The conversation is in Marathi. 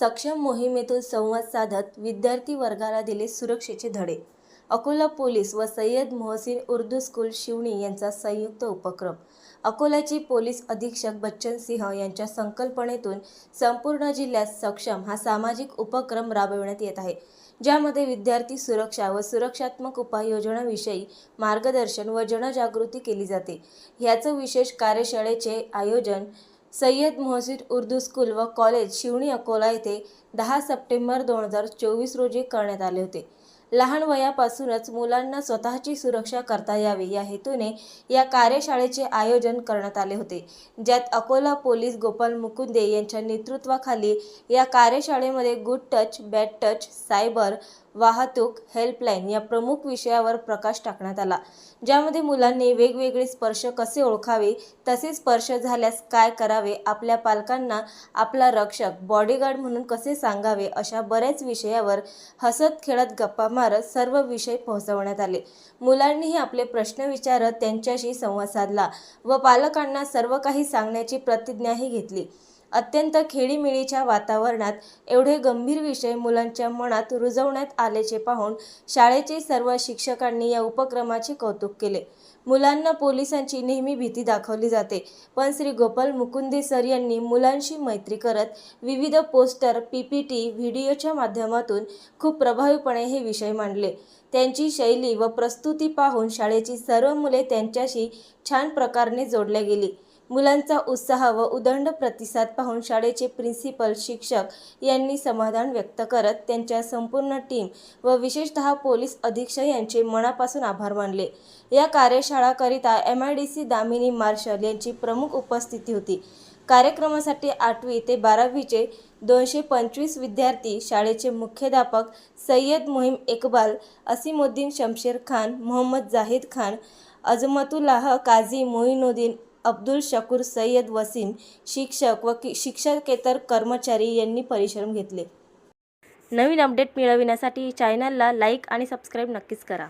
सक्षम मोहिमेतून संवाद साधत विद्यार्थी वर्गाला दिले सुरक्षेचे धडे. अकोला पोलीस व सय्यद मोहसिन उर्दू स्कूल शिवणी यांचा संयुक्त उपक्रम. अकोल्याचे पोलीस अधीक्षक बच्चन सिंह यांच्या संकल्पनेतून संपूर्ण जिल्ह्यात सक्षम हा सामाजिक उपक्रम राबविण्यात येत आहे. ज्यामध्ये विद्यार्थी सुरक्षा व सुरक्षात्मक उपाययोजनाविषयी मार्गदर्शन व जनजागृती केली जाते. ह्याचं विशेष कार्यशाळेचे आयोजन सय्यद मोहसिद उर्दू स्कूल व कॉलेज शिवणी अकोला येथे दहा सप्टेंबर दोन हजार चोवीस रोजी करण्यात आले होते. लहान वयापासूनच मुलांना स्वतःची सुरक्षा करता यावी या हेतूने या कार्यशाळेचे आयोजन करण्यात आले होते. ज्यात अकोला पोलीस गोपाल मुकुंदे यांच्या नेतृत्वाखाली या कार्यशाळेमध्ये good touch bad touch cyber वाहतूक हेल्पलाईन या प्रमुख विषयावर प्रकाश टाकण्यात आला. ज्यामध्ये मुलांनी वेगवेगळे स्पर्श कसे ओळखावे तसे स्पर्श झाल्यास काय करावे आपल्या पालकांना आपला रक्षक बॉडीगार्ड म्हणून कसे सांगावे अशा बऱ्याच विषयावर हसत खेळत गप्पा मारत सर्व विषय पोहोचवण्यात आले. मुलांनीही आपले प्रश्न विचारत त्यांच्याशी संवाद साधला व पालकांना सर्व काही सांगण्याची प्रतिज्ञाही घेतली. अत्यंत खेळीमेळीच्या वातावरणात एवढे गंभीर विषय मुलांच्या मनात रुजवण्यात आल्याचे पाहून शाळेचे सर्व शिक्षकांनी या उपक्रमाचे कौतुक केले. मुलांना पोलिसांची नेहमी भीती दाखवली जाते पण श्री गोपाल मुकुंदे सर यांनी मुलांशी मैत्री करत विविध पोस्टर पी पी टी व्हिडिओच्या माध्यमातून खूप प्रभावीपणे हे विषय मांडले. त्यांची शैली व प्रस्तुती पाहून शाळेची सर्व मुले त्यांच्याशी छान प्रकारे जोडल्या गेली. मुलांचा उत्साह व उदंड प्रतिसाद पाहून शाळेचे प्रिन्सिपल शिक्षक यांनी समाधान व्यक्त करत त्यांच्या संपूर्ण टीम व विशेषतः पोलीस अधीक्षक यांचे मनापासून आभार मानले. या कार्यशाळाकरिता M I D C Damini marshal यांची प्रमुख उपस्थिती होती. कार्यक्रमासाठी आठवी ते बारावीचे दोनशे पंचवीस विद्यार्थी शाळेचे मुख्याध्यापक सय्यद मोहीम इकबाल असीमुद्दीन शमशेर खान मोहम्मद जाहिद खान अजमतुल्लाह काझी मोईनुद्दीन अब्दुल शकूर सय्यद वसीम शिक्षक व कि- शिक्षकेतर कर्मचारी यांनी परिश्रम घेतले. नवीन अपडेट मिळविण्यासाठी चॅनलला लाईक आणि सबस्क्राईब नक्कीच करा.